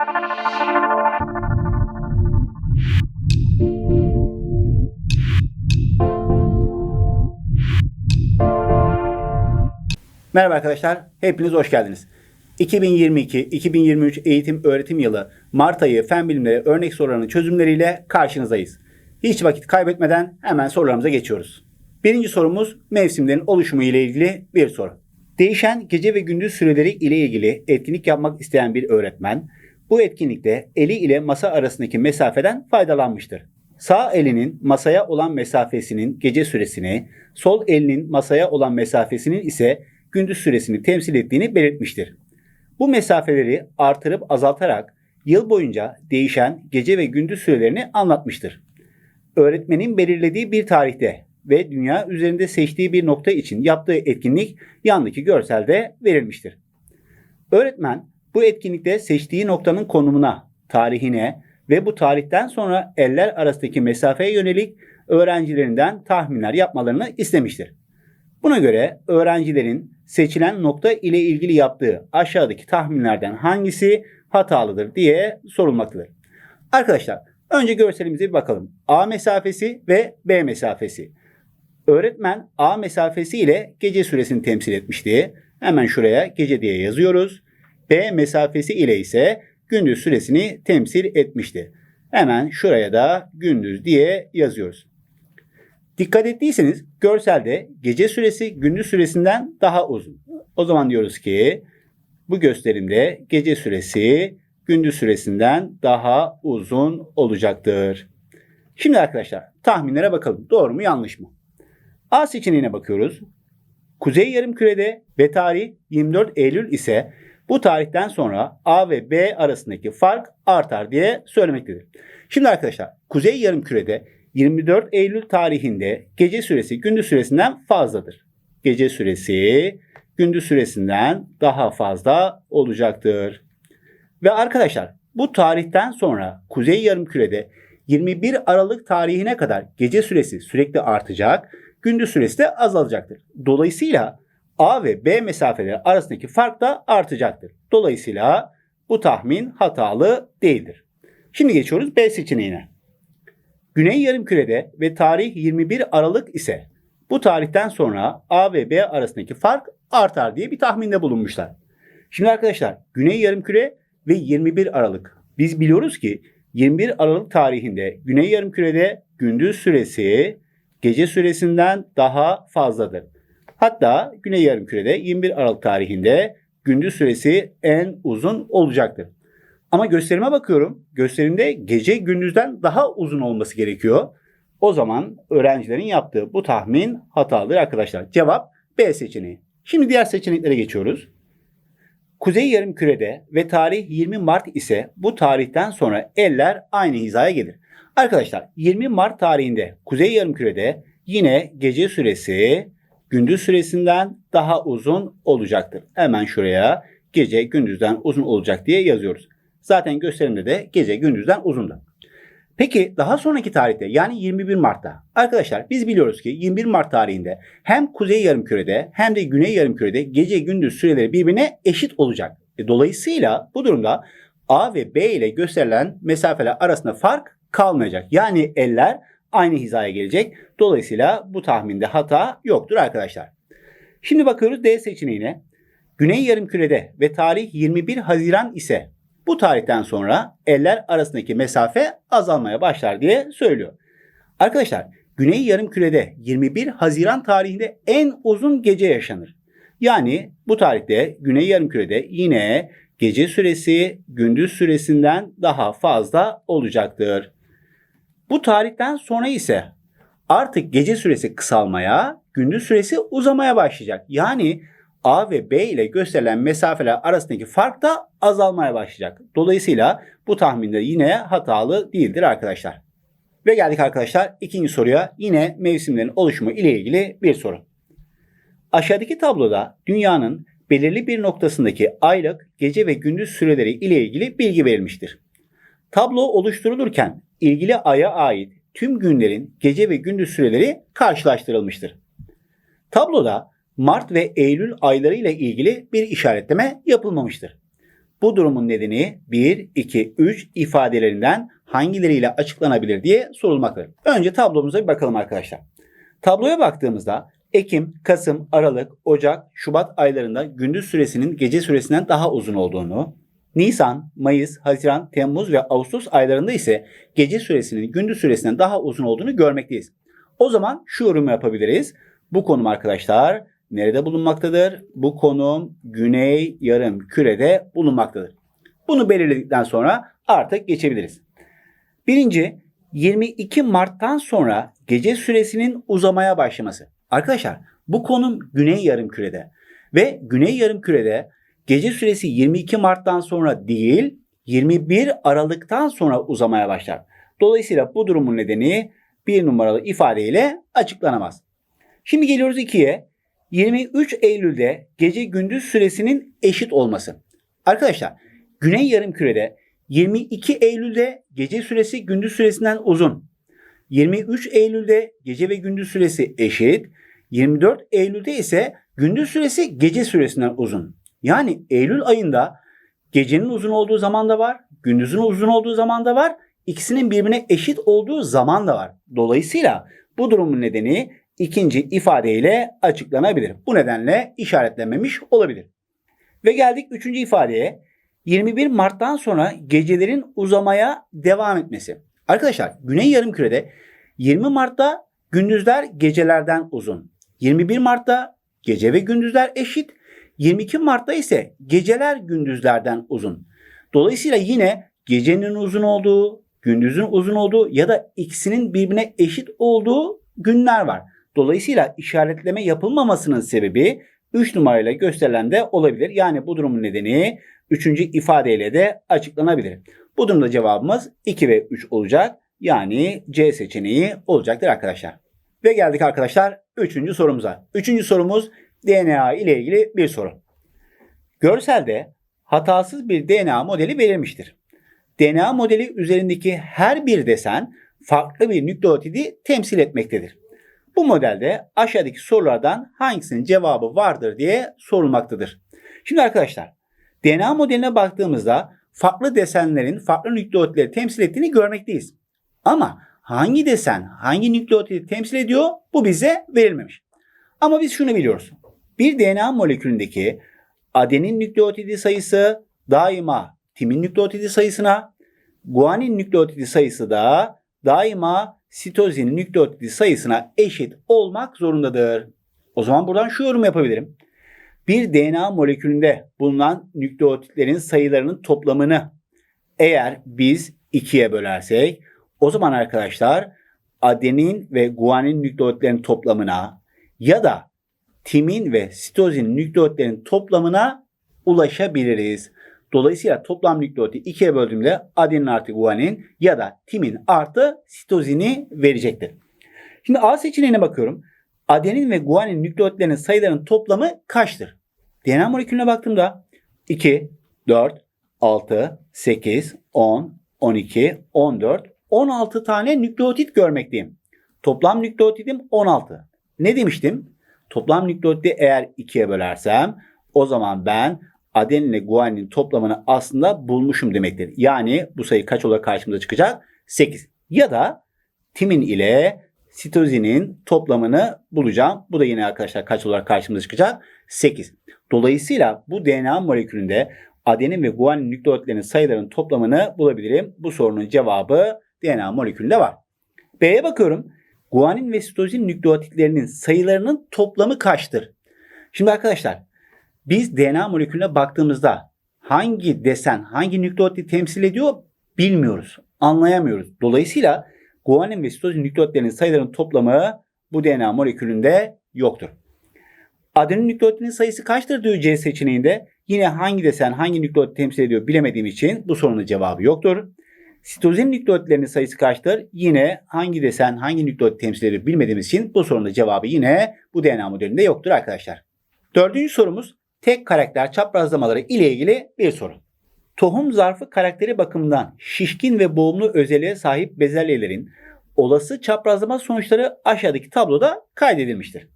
Merhaba arkadaşlar, hepiniz hoş geldiniz. 2022-2023 eğitim öğretim yılı Mart ayı fen bilimleri örnek sorularının çözümleriyle karşınızdayız. Hiç vakit kaybetmeden hemen sorularımıza geçiyoruz. Birinci sorumuz mevsimlerin oluşumu ile ilgili bir soru. Değişen gece ve gündüz süreleri ile ilgili etkinlik yapmak isteyen bir öğretmen bu etkinlikte eli ile masa arasındaki mesafeden faydalanmıştır. Sağ elinin masaya olan mesafesinin gece süresini, sol elinin masaya olan mesafesinin ise gündüz süresini temsil ettiğini belirtmiştir. Bu mesafeleri artırıp azaltarak yıl boyunca değişen gece ve gündüz sürelerini anlatmıştır. Öğretmenin belirlediği bir tarihte ve dünya üzerinde seçtiği bir nokta için yaptığı etkinlik yandaki görselde verilmiştir. Öğretmen bu etkinlikte seçtiği noktanın konumuna, tarihine ve bu tarihten sonra eller arasındaki mesafeye yönelik öğrencilerinden tahminler yapmalarını istemiştir. Buna göre öğrencilerin seçilen nokta ile ilgili yaptığı aşağıdaki tahminlerden hangisi hatalıdır diye sorulmaktadır. Arkadaşlar önce görselimize bir bakalım. A mesafesi ve B mesafesi. Öğretmen A mesafesi ile gece süresini temsil etmişti. Hemen şuraya gece diye yazıyoruz. B mesafesi ile ise gündüz süresini temsil etmişti. Hemen şuraya da gündüz diye yazıyoruz. Dikkat ettiyseniz görselde gece süresi gündüz süresinden daha uzun. O zaman diyoruz ki bu gösterimde gece süresi gündüz süresinden daha uzun olacaktır. Şimdi arkadaşlar tahminlere bakalım. Doğru mu yanlış mı? A seçeneğine bakıyoruz. Kuzey yarımkürede ve tarih 24 Eylül ise bu tarihten sonra A ve B arasındaki fark artar diye söylemektedir. Şimdi arkadaşlar Kuzey yarımkürede 24 Eylül tarihinde gece süresi gündüz süresinden fazladır. Gece süresi gündüz süresinden daha fazla olacaktır. Ve arkadaşlar bu tarihten sonra Kuzey Yarımküre'de 21 Aralık tarihine kadar gece süresi sürekli artacak, gündüz süresi de azalacaktır. Dolayısıyla A ve B mesafeleri arasındaki fark da artacaktır. Dolayısıyla bu tahmin hatalı değildir. Şimdi geçiyoruz B seçeneğine. Güney Yarımküre'de ve tarih 21 Aralık ise bu tarihten sonra A ve B arasındaki fark artar diye bir tahminde bulunmuşlar. Şimdi arkadaşlar Güney Yarımküre ve 21 Aralık. Biz biliyoruz ki 21 Aralık tarihinde Güney Yarımküre'de gündüz süresi gece süresinden daha fazladır. Hatta Güney Yarımküre'de 21 Aralık tarihinde gündüz süresi en uzun olacaktır. Ama gösterime bakıyorum. Gösterimde gece gündüzden daha uzun olması gerekiyor. O zaman öğrencilerin yaptığı bu tahmin hatalıdır arkadaşlar. Cevap B seçeneği. Şimdi diğer seçeneklere geçiyoruz. Kuzey yarımkürede ve tarih 20 Mart ise bu tarihten sonra eller aynı hizaya gelir. Arkadaşlar 20 Mart tarihinde Kuzey yarımkürede yine gece süresi gündüz süresinden daha uzun olacaktır. Hemen şuraya gece gündüzden uzun olacak diye yazıyoruz. Zaten gösterimde de gece gündüzden uzundu. Peki daha sonraki tarihte yani 21 Mart'ta arkadaşlar biz biliyoruz ki 21 Mart tarihinde hem kuzey yarımkürede hem de güney yarımkürede gece gündüz süreleri birbirine eşit olacak. E, dolayısıyla bu durumda A ve B ile gösterilen mesafeler arasında fark kalmayacak. Yani eller aynı hizaya gelecek. Dolayısıyla bu tahminde hata yoktur arkadaşlar. Şimdi bakıyoruz D seçeneğine. Güney yarımkürede ve tarih 21 Haziran ise bu tarihten sonra eller arasındaki mesafe azalmaya başlar diye söylüyor. Arkadaşlar Güney Yarımküre'de 21 Haziran tarihinde en uzun gece yaşanır. Yani bu tarihte Güney Yarımküre'de yine gece süresi gündüz süresinden daha fazla olacaktır. Bu tarihten sonra ise artık gece süresi kısalmaya, gündüz süresi uzamaya başlayacak. Yani A ve B ile gösterilen mesafeler arasındaki fark da azalmaya başlayacak. Dolayısıyla bu tahminde yine hatalı değildir arkadaşlar. Ve geldik arkadaşlar ikinci soruya yine mevsimlerin oluşumu ile ilgili bir soru. Aşağıdaki tabloda dünyanın belirli bir noktasındaki aylık, gece ve gündüz süreleri ile ilgili bilgi verilmiştir. Tablo oluşturulurken ilgili aya ait tüm günlerin gece ve gündüz süreleri karşılaştırılmıştır. Tabloda Mart ve Eylül ayları ile ilgili bir işaretleme yapılmamıştır. bu durumun nedeni 1, 2, 3 ifadelerinden hangileriyle açıklanabilir diye sorulmaktadır. Önce tablomuza bir bakalım arkadaşlar. Tabloya baktığımızda Ekim, Kasım, Aralık, Ocak, Şubat aylarında gündüz süresinin gece süresinden daha uzun olduğunu, Nisan, Mayıs, Haziran, Temmuz ve Ağustos aylarında ise gece süresinin gündüz süresinden daha uzun olduğunu görmekteyiz. O zaman şu yorumu yapabiliriz. Bu konum arkadaşlar nerede bulunmaktadır? Bu konum güney yarım kürede bulunmaktadır. Bunu belirledikten sonra artık geçebiliriz. Birinci 22 Mart'tan sonra gece süresinin uzamaya başlaması. Arkadaşlar bu konum güney yarım kürede ve güney yarım kürede gece süresi 22 Mart'tan sonra değil 21 Aralık'tan sonra uzamaya başlar. Dolayısıyla bu durumun nedeni bir numaralı ifadeyle açıklanamaz. Şimdi geliyoruz 2'ye. 23 Eylül'de gece gündüz süresinin eşit olması. Arkadaşlar Güney Yarımküre'de 22 Eylül'de gece süresi gündüz süresinden uzun. 23 Eylül'de gece ve gündüz süresi eşit. 24 Eylül'de ise gündüz süresi gece süresinden uzun. Yani Eylül ayında gecenin uzun olduğu zaman da var, gündüzün uzun olduğu zaman da var. İkisinin birbirine eşit olduğu zaman da var. Dolayısıyla bu durumun nedeni ikinci ifadeyle açıklanabilir. Bu nedenle işaretlenmemiş olabilir. Ve geldik üçüncü ifadeye. 21 Mart'tan sonra gecelerin uzamaya devam etmesi. Arkadaşlar Güney Yarımküre'de 20 Mart'ta gündüzler gecelerden uzun. 21 Mart'ta gece ve gündüzler eşit. 22 Mart'ta ise geceler gündüzlerden uzun. Dolayısıyla yine gecenin uzun olduğu, gündüzün uzun olduğu ya da ikisinin birbirine eşit olduğu günler var. Dolayısıyla işaretleme yapılmamasının sebebi 3 numarayla gösterilen de olabilir. Yani bu durumun nedeni 3. ifadeyle de açıklanabilir. Bu durumda cevabımız 2 ve 3 olacak. Yani C seçeneği olacaktır arkadaşlar. Ve geldik arkadaşlar 3. sorumuza. 3. sorumuz DNA ile ilgili bir soru. Görselde hatasız bir DNA modeli verilmiştir. DNA modeli üzerindeki her bir desen farklı bir nükleotidi temsil etmektedir. Bu modelde aşağıdaki sorulardan hangisinin cevabı vardır diye sorulmaktadır. Şimdi arkadaşlar DNA modeline baktığımızda farklı desenlerin farklı nükleotitleri temsil ettiğini görmekteyiz. Ama hangi desen hangi nükleotidi temsil ediyor bu bize verilmemiş. Ama biz şunu biliyoruz. Bir DNA molekülündeki adenin nükleotidi sayısı daima timin nükleotidi sayısına, guanin nükleotidi sayısı da daima sitozin nükleotidi sayısına eşit olmak zorundadır. O zaman buradan şu yorum yapabilirim. Bir DNA molekülünde bulunan nükleotitlerin sayılarının toplamını eğer biz ikiye bölersek o zaman arkadaşlar adenin ve guanin nükleotitlerin toplamına ya da timin ve sitozin nükleotitlerin toplamına ulaşabiliriz. Dolayısıyla toplam nükleotit ikiye böldüğümde adenin artı guanin ya da timin artı sitozini verecektir. Şimdi A seçeneğine bakıyorum. Adenin ve guanin nükleotitlerinin sayılarının toplamı kaçtır? DNA molekülüne baktığımda 2, 4, 6, 8, 10, 12, 14, 16 tane nükleotit görmekteyim. Toplam nükleotidim 16. Ne demiştim? Toplam nükleotidi eğer 2'ye bölersem o zaman ben adenin ile guanin toplamını aslında bulmuşum demektir. Yani bu sayı kaç olarak karşımıza çıkacak? 8. Ya da timin ile sitozinin toplamını bulacağım. Bu da yine arkadaşlar kaç olarak karşımıza çıkacak? 8. Dolayısıyla bu DNA molekülünde adenin ve guanin nükleotitlerinin sayılarının toplamını bulabilirim. Bu sorunun cevabı DNA molekülünde var. B'ye bakıyorum. Guanin ve sitozin nükleotitlerinin sayılarının toplamı kaçtır? Şimdi arkadaşlar biz DNA molekülüne baktığımızda hangi desen, hangi nükleotit temsil ediyor bilmiyoruz, anlayamıyoruz. Dolayısıyla guanin ve sitozin nükleotitlerinin sayılarının toplamı bu DNA molekülünde yoktur. Adenin nükleotidinin sayısı kaçtır diyor C seçeneğinde. Yine hangi desen, hangi nükleotit temsil ediyor bilemediğim için bu sorunun cevabı yoktur. Sitozin nükleotitlerinin sayısı kaçtır? Yine hangi desen, hangi nükleotit temsil ediyor bilmediğimiz için bu sorunun cevabı yine bu DNA modelinde yoktur arkadaşlar. Dördüncü sorumuz tek karakter çaprazlamaları ile ilgili bir soru. Tohum zarfı karakteri bakımından şişkin ve boğumlu özelliğe sahip bezelyelerin olası çaprazlama sonuçları aşağıdaki tabloda kaydedilmiştir.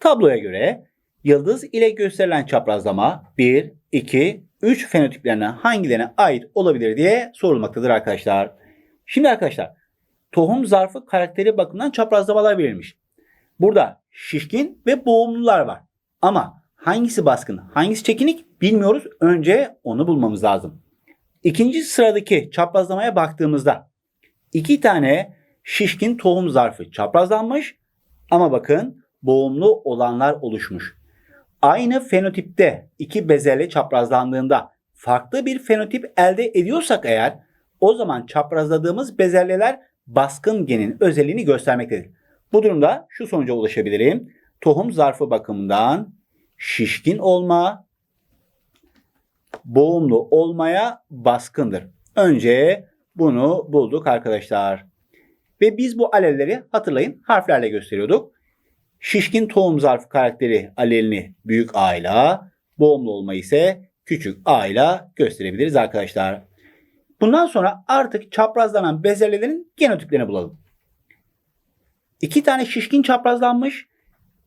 Tabloya göre yıldız ile gösterilen çaprazlama 1, 2, 3 fenotiplerinden hangilerine ait olabilir diye sorulmaktadır arkadaşlar. Şimdi arkadaşlar tohum zarfı karakteri bakımından çaprazlamalar verilmiş. Burada şişkin ve boğumlular var. Ama hangisi baskın, hangisi çekinik bilmiyoruz. Önce onu bulmamız lazım. İkinci sıradaki çaprazlamaya baktığımızda iki tane şişkin tohum zarfı çaprazlanmış ama bakın boğumlu olanlar oluşmuş. Aynı fenotipte iki bezelye çaprazlandığında farklı bir fenotip elde ediyorsak eğer o zaman çaprazladığımız bezelyeler baskın genin özelliğini göstermektedir. Bu durumda şu sonuca ulaşabilirim. Tohum zarfı bakımından şişkin olma, boğumlu olmaya baskındır. Önce bunu bulduk arkadaşlar. Ve biz bu alelleri hatırlayın harflerle gösteriyorduk. Şişkin tohum zarfı karakteri alelini büyük A ile, boğumlu olma ise küçük A ile gösterebiliriz arkadaşlar. Bundan sonra artık çaprazlanan bezelyelerin genotiplerini bulalım. İki tane şişkin çaprazlanmış.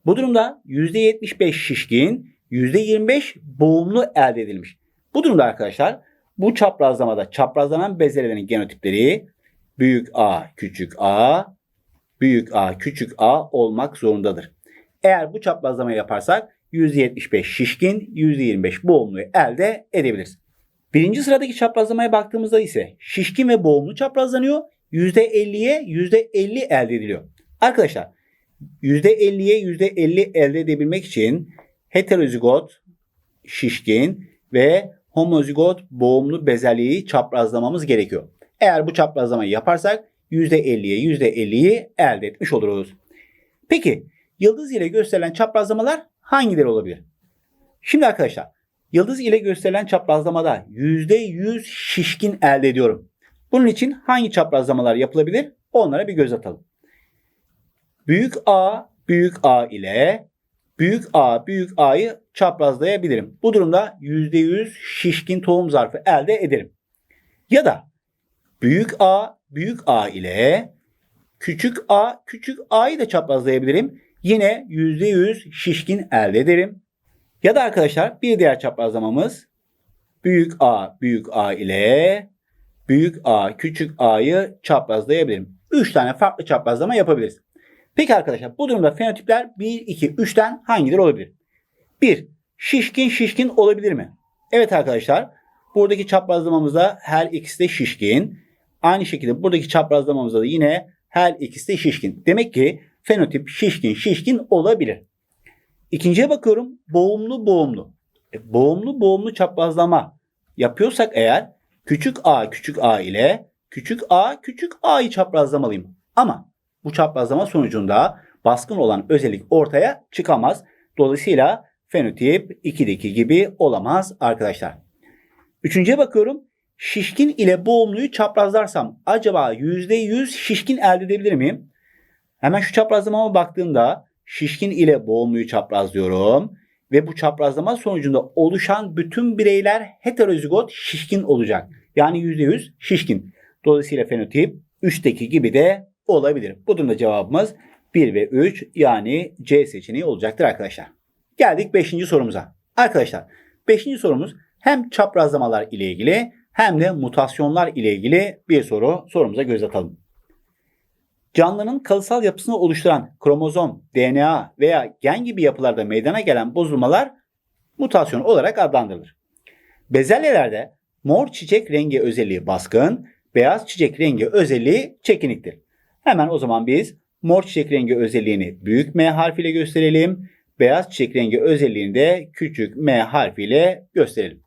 Bu durumda %75 şişkin, %25 boğumlu elde edilmiş. Bu durumda arkadaşlar bu çaprazlamada çaprazlanan bezelyelerin genotipleri büyük A, küçük A, büyük A, küçük A olmak zorundadır. Eğer bu çaprazlamayı yaparsak %75 şişkin, %25 boğumlu elde edebiliriz. Birinci sıradaki çaprazlamaya baktığımızda ise şişkin ve boğumlu çaprazlanıyor. %50'ye %50 elde ediliyor. Arkadaşlar %50'ye %50 elde edebilmek için heterozigot şişkin ve homozigot boğumlu bezelyeyi çaprazlamamız gerekiyor. Eğer bu çaprazlamayı yaparsak %50'ye %50'yi elde etmiş oluruz. Peki yıldız ile gösterilen çaprazlamalar hangileri olabilir? Şimdi arkadaşlar yıldız ile gösterilen çaprazlamada %100 şişkin elde ediyorum. Bunun için hangi çaprazlamalar yapılabilir? Onlara bir göz atalım. Büyük A büyük A ile büyük A büyük A'yı çaprazlayabilirim. Bu durumda %100 şişkin tohum zarfı elde ederim. Ya da büyük A büyük A ile küçük A küçük A'yı da çaprazlayabilirim. Yine %100 şişkin elde ederim. Ya da arkadaşlar bir diğer çaprazlamamız büyük A büyük A ile büyük A küçük A'yı çaprazlayabilirim. 3 tane farklı çaprazlama yapabiliriz. Peki arkadaşlar bu durumda fenotipler 1, 2, 3'ten hangileri olabilir? 1. Şişkin şişkin olabilir mi? Evet arkadaşlar buradaki çaprazlamamızda her ikisi de şişkin. Aynı şekilde buradaki çaprazlamamızda da yine her ikisi de şişkin. Demek ki fenotip şişkin şişkin olabilir. İkinciye bakıyorum boğumlu boğumlu. E, boğumlu boğumlu çaprazlama yapıyorsak eğer küçük a küçük a ile küçük a küçük a'yı çaprazlamalıyım. Ama bu çaprazlama sonucunda baskın olan özellik ortaya çıkamaz. Dolayısıyla fenotip 2'deki gibi olamaz arkadaşlar. Üçüncüye bakıyorum. Şişkin ile boğumluyu çaprazlarsam acaba %100 şişkin elde edebilir miyim? Hemen şu çaprazlamama baktığımda şişkin ile boğumluyu çaprazlıyorum. Ve bu çaprazlama sonucunda oluşan bütün bireyler heterozigot şişkin olacak. Yani %100 şişkin. Dolayısıyla fenotip 3'teki gibi de olabilir. Bu durumda cevabımız 1 ve 3 yani C seçeneği olacaktır arkadaşlar. Geldik 5. sorumuza. Arkadaşlar 5. sorumuz hem çaprazlamalar ile ilgili hem de mutasyonlar ile ilgili bir soru. Sorumuza göz atalım. Canlının kalıtsal yapısını oluşturan kromozom, DNA veya gen gibi yapılarda meydana gelen bozulmalar mutasyon olarak adlandırılır. Bezelyelerde mor çiçek rengi özelliği baskın, beyaz çiçek rengi özelliği çekiniktir. Hemen o zaman biz mor çiçek rengi özelliğini büyük M harfiyle gösterelim. Beyaz çiçek rengi özelliğini de küçük M harfiyle gösterelim.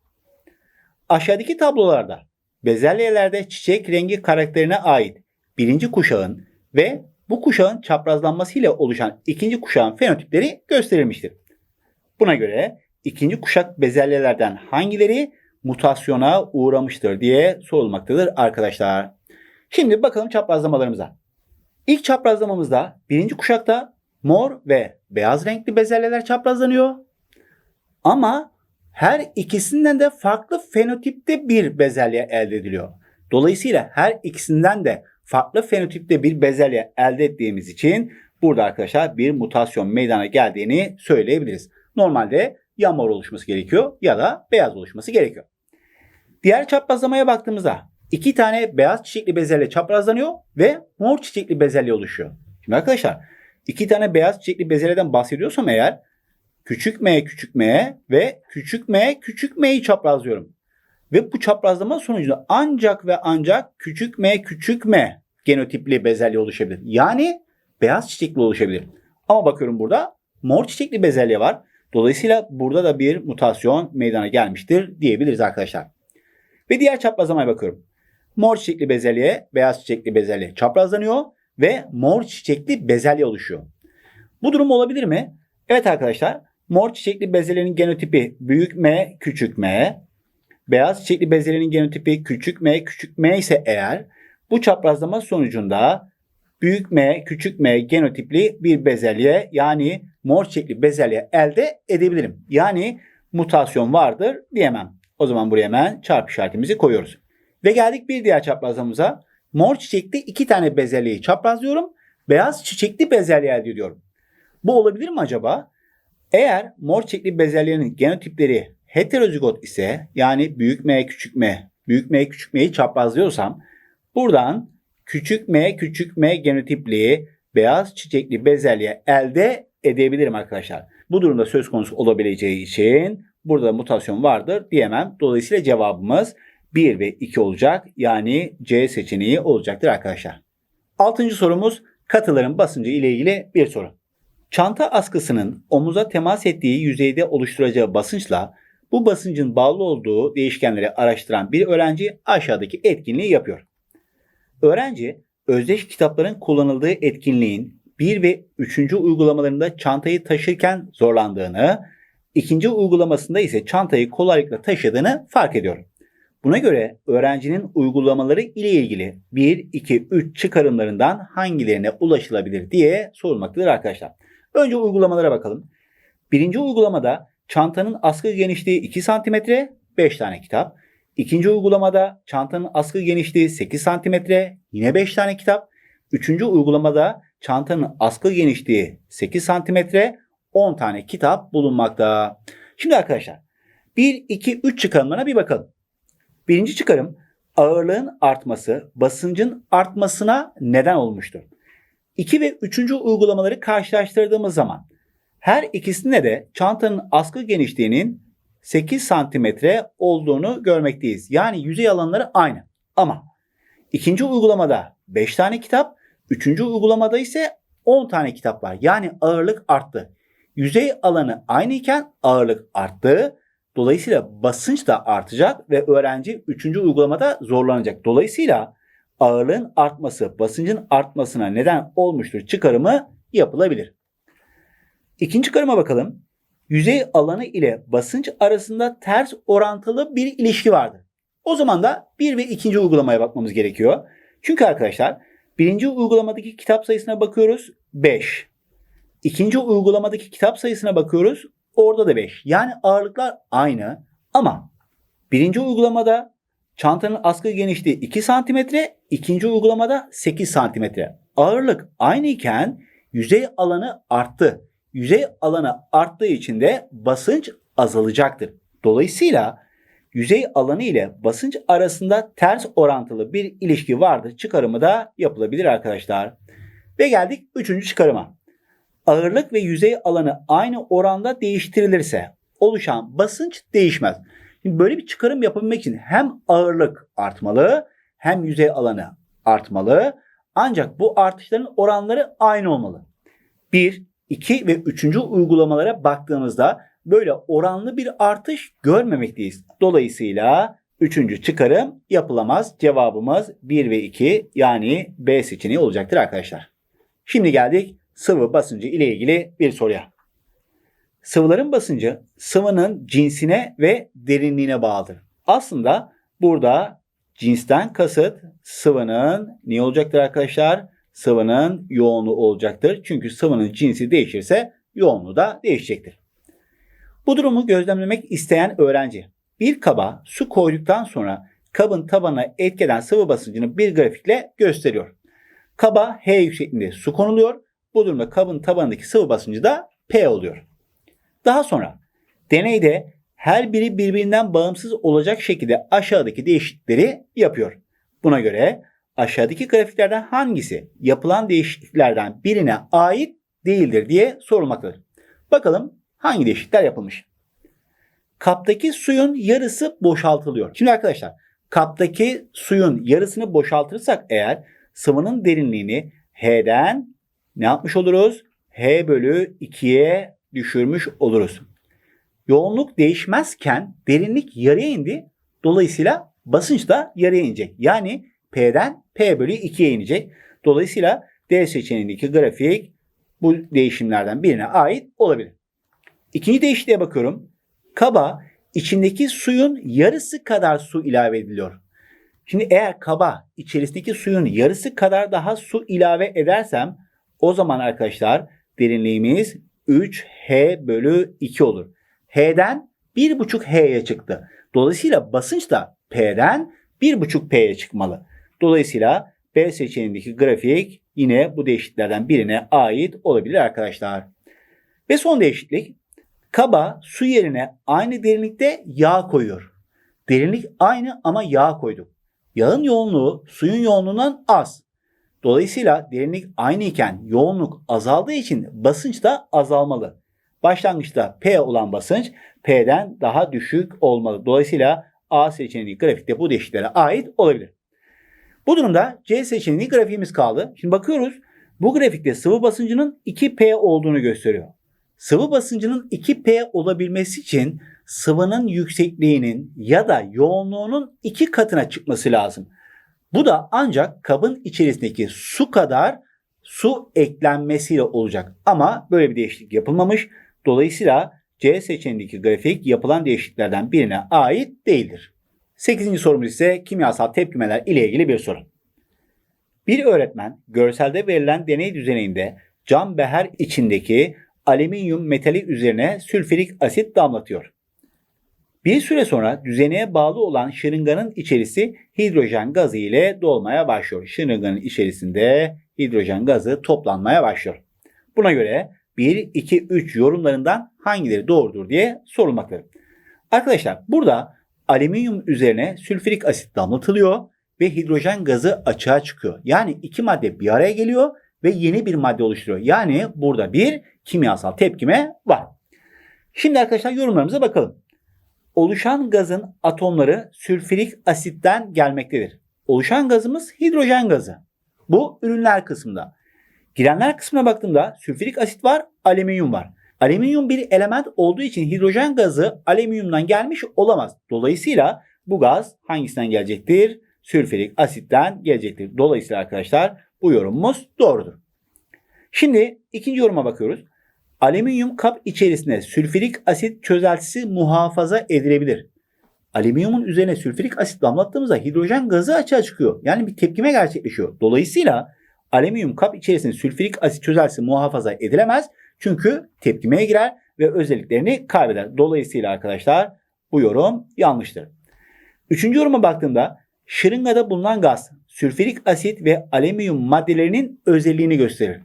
Aşağıdaki tablolarda bezelyelerde çiçek rengi karakterine ait birinci kuşağın ve bu kuşağın çaprazlanmasıyla oluşan ikinci kuşağın fenotipleri gösterilmiştir. Buna göre ikinci kuşak bezelyelerden hangileri mutasyona uğramıştır diye sorulmaktadır arkadaşlar. Şimdi bakalım çaprazlamalarımıza. İlk çaprazlamamızda birinci kuşakta mor ve beyaz renkli bezelyeler çaprazlanıyor. Ama her ikisinden de farklı fenotipte bir bezelye elde ediliyor. Dolayısıyla her ikisinden de farklı fenotipte bir bezelye elde ettiğimiz için burada arkadaşlar bir mutasyon meydana geldiğini söyleyebiliriz. Normalde ya mor oluşması gerekiyor ya da beyaz oluşması gerekiyor. Diğer çaprazlamaya baktığımızda iki tane beyaz çiçekli bezelye çaprazlanıyor ve mor çiçekli bezelye oluşuyor. Şimdi arkadaşlar iki tane beyaz çiçekli bezelyeden bahsediyorsam eğer küçük m küçük m ve küçük m küçük m'yi çaprazlıyorum. Ve bu çaprazlama sonucunda ancak ve ancak küçük m küçük m genotipli bezelye oluşabilir. Yani beyaz çiçekli oluşabilir. Ama bakıyorum burada mor çiçekli bezelye var. Dolayısıyla burada da bir mutasyon meydana gelmiştir diyebiliriz arkadaşlar. Ve diğer çaprazlamaya bakıyorum. Mor çiçekli bezelye, beyaz çiçekli bezelye çaprazlanıyor ve mor çiçekli bezelye oluşuyor. Bu durum olabilir mi? Evet arkadaşlar. Mor çiçekli bezelyenin genotipi büyük M, küçük M. Beyaz çiçekli bezelyenin genotipi küçük m, küçük m ise eğer bu çaprazlama sonucunda büyük m, küçük m genotipli bir bezelye yani mor çiçekli bezelye elde edebilirim. Yani mutasyon vardır diyemem. O zaman buraya hemen çarpı işaretimizi koyuyoruz. Ve geldik bir diğer çaprazlamamıza. Mor çiçekli iki tane bezelyeyi çaprazlıyorum. Beyaz çiçekli bezelye elde ediyorum. Bu olabilir mi acaba? Eğer mor çiçekli bezelyenin genotipleri heterozigot ise yani büyük M küçük M, büyük M küçük M'yi çaprazlıyorsam buradan küçük M küçük M genotipli beyaz çiçekli bezelye elde edebilirim arkadaşlar. Bu durumda söz konusu olabileceği için burada mutasyon vardır diyemem. Dolayısıyla cevabımız 1 ve 2 olacak. Yani C seçeneği olacaktır arkadaşlar. Altıncı sorumuz katıların basıncı ile ilgili bir soru. Çanta askısının omuza temas ettiği yüzeyde oluşturacağı basınçla bu basıncın bağlı olduğu değişkenleri araştıran bir öğrenci aşağıdaki etkinliği yapıyor. Öğrenci özdeş kitapların kullanıldığı etkinliğin 1 ve 3. uygulamalarında çantayı taşırken zorlandığını, ikinci uygulamasında ise çantayı kolaylıkla taşıdığını fark ediyor. Buna göre öğrencinin uygulamaları ile ilgili 1, 2, 3 çıkarımlarından hangilerine ulaşılabilir diye sorulmaktadır arkadaşlar. Önce uygulamalara bakalım. Birinci uygulamada çantanın askı genişliği 2 cm, 5 tane kitap. İkinci uygulamada çantanın askı genişliği 8 cm, yine 5 tane kitap. Üçüncü uygulamada çantanın askı genişliği 8 cm, 10 tane kitap bulunmakta. Şimdi arkadaşlar 1, 2, 3 çıkarımlarına bir bakalım. Birinci çıkarım ağırlığın artması basıncın artmasına neden olmuştur. 2 ve 3. uygulamaları karşılaştırdığımız zaman her ikisinde de çantanın askı genişliğinin 8 santimetre olduğunu görmekteyiz. Yani yüzey alanları aynı. Ama ikinci uygulamada 5 tane kitap, üçüncü uygulamada ise 10 tane kitap var. Yani ağırlık arttı. Yüzey alanı aynı iken ağırlık arttı. Dolayısıyla basınç da artacak ve öğrenci üçüncü uygulamada zorlanacak. Dolayısıyla ağırlığın artması basıncın artmasına neden olmuştur çıkarımı yapılabilir. İkinci çıkarıma bakalım. Yüzey alanı ile basınç arasında ters orantılı bir ilişki vardır. O zaman da bir ve ikinci uygulamaya bakmamız gerekiyor. Çünkü arkadaşlar birinci uygulamadaki kitap sayısına bakıyoruz 5. İkinci uygulamadaki kitap sayısına bakıyoruz orada da 5. Yani ağırlıklar aynı ama birinci uygulamada çantanın askı genişliği 2 cm, ikinci uygulamada 8 cm. Ağırlık aynı iken yüzey alanı arttı yüzey alanı arttığı için de basınç azalacaktır. Dolayısıyla yüzey alanı ile basınç arasında ters orantılı bir ilişki vardır. Çıkarımı da yapılabilir arkadaşlar. Ve geldik üçüncü çıkarıma. Ağırlık ve yüzey alanı aynı oranda değiştirilirse oluşan basınç değişmez. Şimdi böyle bir çıkarım yapabilmek için hem ağırlık artmalı hem yüzey alanı artmalı. Ancak bu artışların oranları aynı olmalı. 1, 2 ve 3. uygulamalara baktığımızda böyle oranlı bir artış görmemekteyiz. Dolayısıyla 3. çıkarım yapılamaz. Cevabımız 1 ve 2 yani B seçeneği olacaktır arkadaşlar. Şimdi geldik sıvı basıncı ile ilgili bir soruya. Sıvıların basıncı sıvının cinsine ve derinliğine bağlıdır. Aslında burada cinsten kasıt sıvının ne olacaktır arkadaşlar? sıvının yoğunluğu olacaktır. Çünkü sıvının cinsi değişirse yoğunluğu da değişecektir. Bu durumu gözlemlemek isteyen öğrenci bir kaba su koyduktan sonra kabın tabanına etkeden sıvı basıncını bir grafikle gösteriyor. Kaba H yüksekliğinde su konuluyor. Bu durumda kabın tabanındaki sıvı basıncı da P oluyor. Daha sonra deneyde her biri birbirinden bağımsız olacak şekilde aşağıdaki değişiklikleri yapıyor. Buna göre aşağıdaki grafiklerden hangisi yapılan değişikliklerden birine ait değildir diye sorulmaktadır. Bakalım hangi değişiklikler yapılmış. Kaptaki suyun yarısı boşaltılıyor. Şimdi arkadaşlar kaptaki suyun yarısını boşaltırsak eğer sıvının derinliğini H'den ne yapmış oluruz? H bölü 2'ye düşürmüş oluruz. Yoğunluk değişmezken derinlik yarıya indi. Dolayısıyla basınç da yarıya inecek. Yani P'den P bölü 2'ye inecek. Dolayısıyla D seçeneğindeki grafik bu değişimlerden birine ait olabilir. İkinci değişikliğe bakıyorum. Kaba içindeki suyun yarısı kadar su ilave ediliyor. Şimdi eğer kaba içerisindeki suyun yarısı kadar daha su ilave edersem o zaman arkadaşlar derinliğimiz 3H bölü 2 olur. H'den 1,5H'ye çıktı. Dolayısıyla basınç da P'den 1,5P'ye çıkmalı. Dolayısıyla B seçeneğindeki grafik yine bu değişikliklerden birine ait olabilir arkadaşlar. Ve son değişiklik kaba su yerine aynı derinlikte yağ koyuyor. Derinlik aynı ama yağ koyduk. Yağın yoğunluğu suyun yoğunluğundan az. Dolayısıyla derinlik aynı iken yoğunluk azaldığı için basınç da azalmalı. Başlangıçta P olan basınç P'den daha düşük olmalı. Dolayısıyla A seçeneği grafikte bu değişikliklere ait olabilir. Bu durumda C seçeneği grafiğimiz kaldı. Şimdi bakıyoruz. Bu grafikte sıvı basıncının 2P olduğunu gösteriyor. Sıvı basıncının 2P olabilmesi için sıvının yüksekliğinin ya da yoğunluğunun iki katına çıkması lazım. Bu da ancak kabın içerisindeki su kadar su eklenmesiyle olacak. Ama böyle bir değişiklik yapılmamış. Dolayısıyla C seçeneğindeki grafik yapılan değişikliklerden birine ait değildir. 8. sorumuz ise kimyasal tepkimeler ile ilgili bir soru. Bir öğretmen görselde verilen deney düzeninde cam beher içindeki alüminyum metali üzerine sülfürik asit damlatıyor. Bir süre sonra düzeneye bağlı olan şırınganın içerisi hidrojen gazı ile dolmaya başlıyor. Şırınganın içerisinde hidrojen gazı toplanmaya başlıyor. Buna göre 1, 2, 3 yorumlarından hangileri doğrudur diye sorulmaktadır. Arkadaşlar burada alüminyum üzerine sülfürik asit damlatılıyor ve hidrojen gazı açığa çıkıyor. Yani iki madde bir araya geliyor ve yeni bir madde oluşturuyor. Yani burada bir kimyasal tepkime var. Şimdi arkadaşlar yorumlarımıza bakalım. Oluşan gazın atomları sülfürik asitten gelmektedir. Oluşan gazımız hidrojen gazı. Bu ürünler kısmında. Girenler kısmına baktığımda sülfürik asit var, alüminyum var. Alüminyum bir element olduğu için hidrojen gazı alüminyumdan gelmiş olamaz. Dolayısıyla bu gaz hangisinden gelecektir? Sülfürik asitten gelecektir. Dolayısıyla arkadaşlar bu yorumumuz doğrudur. Şimdi ikinci yoruma bakıyoruz. Alüminyum kap içerisinde sülfürik asit çözeltisi muhafaza edilebilir. Alüminyumun üzerine sülfürik asit damlattığımızda hidrojen gazı açığa çıkıyor. Yani bir tepkime gerçekleşiyor. Dolayısıyla alüminyum kap içerisinde sülfürik asit çözeltisi muhafaza edilemez. Çünkü tepkimeye girer ve özelliklerini kaybeder. Dolayısıyla arkadaşlar bu yorum yanlıştır. Üçüncü yoruma baktığımda şırıngada bulunan gaz sülfürik asit ve alüminyum maddelerinin özelliğini gösterir.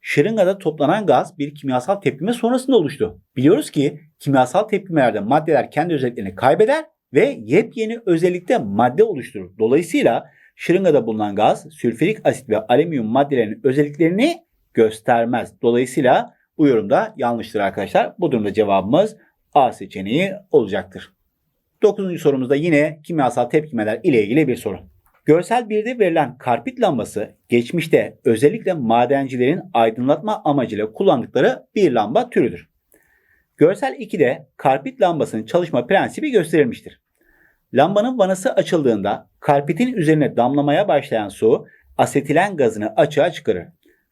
Şırıngada toplanan gaz bir kimyasal tepkime sonrasında oluştu. Biliyoruz ki kimyasal tepkimelerde maddeler kendi özelliklerini kaybeder ve yepyeni özellikte madde oluşturur. Dolayısıyla şırıngada bulunan gaz sülfürik asit ve alüminyum maddelerinin özelliklerini göstermez. Dolayısıyla bu yorumda yanlıştır arkadaşlar. Bu durumda cevabımız A seçeneği olacaktır. Dokuzuncu sorumuzda yine kimyasal tepkimeler ile ilgili bir soru. Görsel 1'de verilen karpit lambası geçmişte özellikle madencilerin aydınlatma amacıyla kullandıkları bir lamba türüdür. Görsel 2'de karpit lambasının çalışma prensibi gösterilmiştir. Lambanın vanası açıldığında karpitin üzerine damlamaya başlayan su asetilen gazını açığa çıkarır.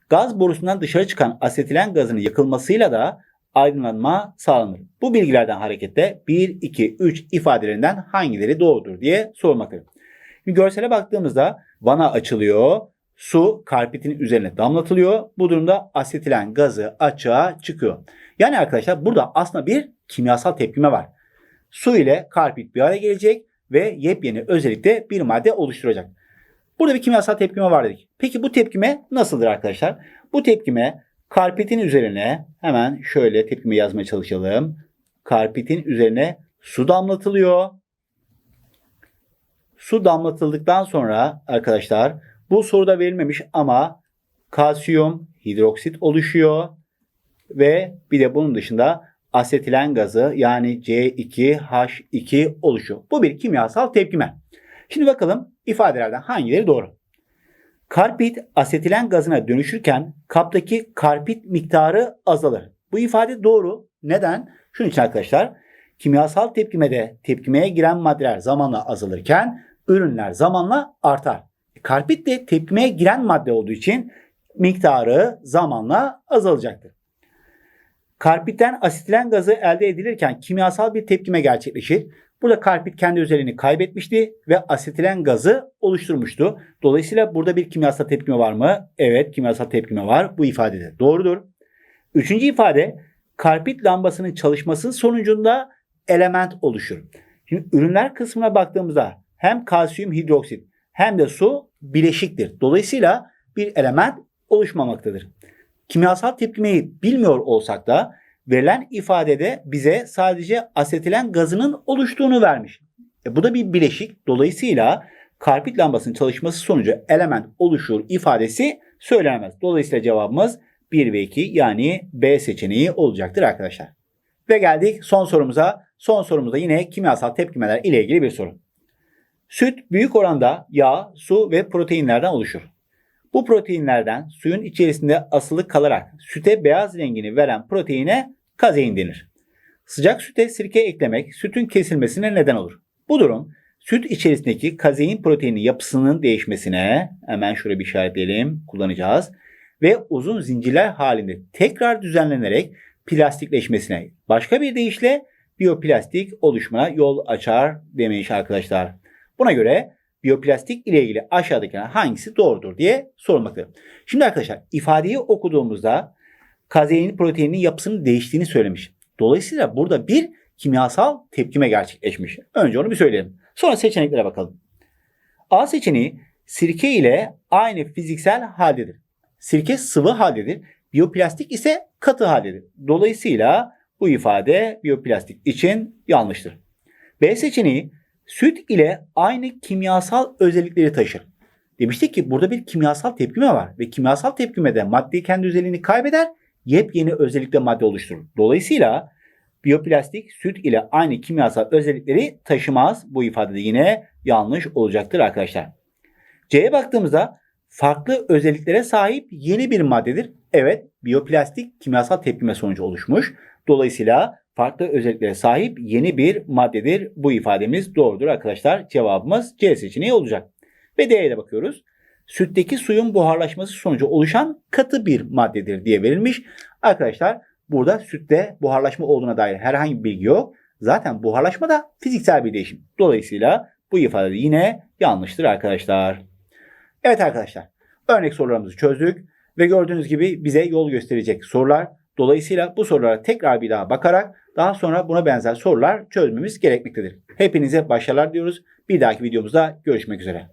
Gaz borusundan dışarı çıkan asetilen gazının yakılmasıyla da aydınlanma sağlanır. Bu bilgilerden hareketle 1, 2, 3 ifadelerinden hangileri doğrudur diye sormaktadır. Şimdi görsele baktığımızda vana açılıyor. Su karpitin üzerine damlatılıyor. Bu durumda asetilen gazı açığa çıkıyor. Yani arkadaşlar burada aslında bir kimyasal tepkime var. Su ile karpit bir araya gelecek ve yepyeni özellikle bir madde oluşturacak. Burada bir kimyasal tepkime var dedik. Peki bu tepkime nasıldır arkadaşlar? Bu tepkime karpitin üzerine hemen şöyle tepkime yazmaya çalışalım. Karpitin üzerine su damlatılıyor. Su damlatıldıktan sonra arkadaşlar bu soruda verilmemiş ama kalsiyum hidroksit oluşuyor ve bir de bunun dışında asetilen gazı yani C2H2 oluşuyor. Bu bir kimyasal tepkime. Şimdi bakalım ifadelerden hangileri doğru? Karpit asetilen gazına dönüşürken kaptaki karpit miktarı azalır. Bu ifade doğru. Neden? Şunun için arkadaşlar kimyasal tepkimede tepkimeye giren maddeler zamanla azalırken ürünler zamanla artar. Karpit de tepkimeye giren madde olduğu için miktarı zamanla azalacaktır. Karpitten asetilen gazı elde edilirken kimyasal bir tepkime gerçekleşir. Burada karpit kendi özelliğini kaybetmişti ve asetilen gazı oluşturmuştu. Dolayısıyla burada bir kimyasal tepkime var mı? Evet kimyasal tepkime var. Bu ifadede doğrudur. Üçüncü ifade karpit lambasının çalışması sonucunda element oluşur. Şimdi ürünler kısmına baktığımızda hem kalsiyum hidroksit hem de su bileşiktir. Dolayısıyla bir element oluşmamaktadır. Kimyasal tepkimeyi bilmiyor olsak da verilen ifadede bize sadece asetilen gazının oluştuğunu vermiş. E bu da bir bileşik. Dolayısıyla karpit lambasının çalışması sonucu element oluşur ifadesi söylenemez. Dolayısıyla cevabımız 1 ve 2 yani B seçeneği olacaktır arkadaşlar. Ve geldik son sorumuza. Son sorumuzda yine kimyasal tepkimeler ile ilgili bir soru. Süt büyük oranda yağ, su ve proteinlerden oluşur. Bu proteinlerden suyun içerisinde asılı kalarak süte beyaz rengini veren proteine kazein denir. Sıcak süte sirke eklemek sütün kesilmesine neden olur. Bu durum süt içerisindeki kazein proteinin yapısının değişmesine hemen şöyle bir işaretleyelim kullanacağız ve uzun zincirler halinde tekrar düzenlenerek plastikleşmesine başka bir deyişle biyoplastik oluşumuna yol açar demiş arkadaşlar. Buna göre biyoplastik ile ilgili aşağıdakilerden hangisi doğrudur diye sorulmaktadır. Şimdi arkadaşlar ifadeyi okuduğumuzda kazein proteininin yapısının değiştiğini söylemiş. Dolayısıyla burada bir kimyasal tepkime gerçekleşmiş. Önce onu bir söyleyelim. Sonra seçeneklere bakalım. A seçeneği sirke ile aynı fiziksel haldedir. Sirke sıvı haldedir. Biyoplastik ise katı haldedir. Dolayısıyla bu ifade biyoplastik için yanlıştır. B seçeneği süt ile aynı kimyasal özellikleri taşır. Demiştik ki burada bir kimyasal tepkime var ve kimyasal tepkimede madde kendi özelliğini kaybeder, yepyeni özellikle madde oluşturur. Dolayısıyla biyoplastik süt ile aynı kimyasal özellikleri taşımaz. Bu ifade yine yanlış olacaktır arkadaşlar. C'ye baktığımızda farklı özelliklere sahip yeni bir maddedir. Evet, biyoplastik kimyasal tepkime sonucu oluşmuş. Dolayısıyla farklı özelliklere sahip yeni bir maddedir. Bu ifademiz doğrudur arkadaşlar. Cevabımız C seçeneği olacak. Ve D'ye de bakıyoruz. Sütteki suyun buharlaşması sonucu oluşan katı bir maddedir diye verilmiş. Arkadaşlar burada sütte buharlaşma olduğuna dair herhangi bir bilgi yok. Zaten buharlaşma da fiziksel bir değişim. Dolayısıyla bu ifade yine yanlıştır arkadaşlar. Evet arkadaşlar örnek sorularımızı çözdük ve gördüğünüz gibi bize yol gösterecek sorular. Dolayısıyla bu sorulara tekrar bir daha bakarak daha sonra buna benzer sorular çözmemiz gerekmektedir. Hepinize başarılar diyoruz. Bir dahaki videomuzda görüşmek üzere.